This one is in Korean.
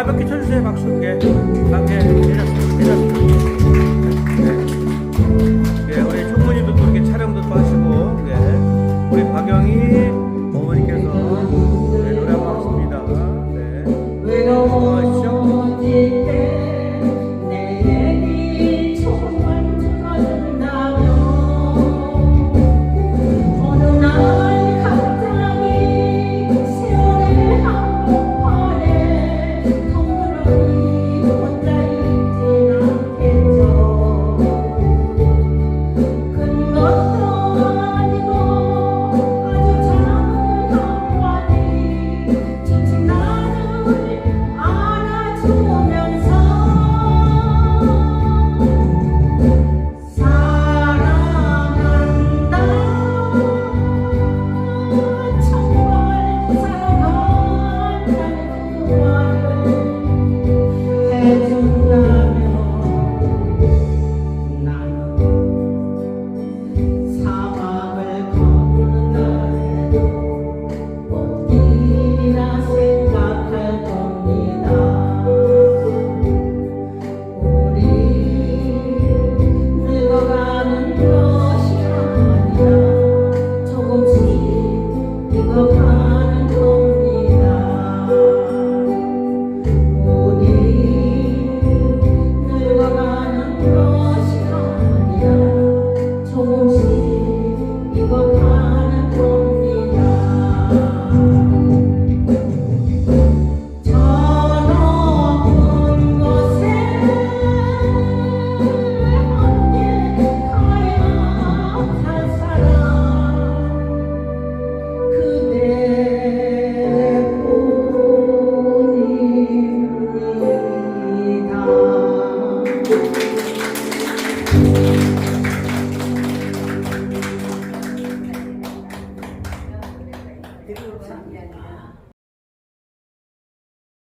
가볍게 쳐주세요 박수 예. 박수 예. 내렸습니다. 내렸습니다.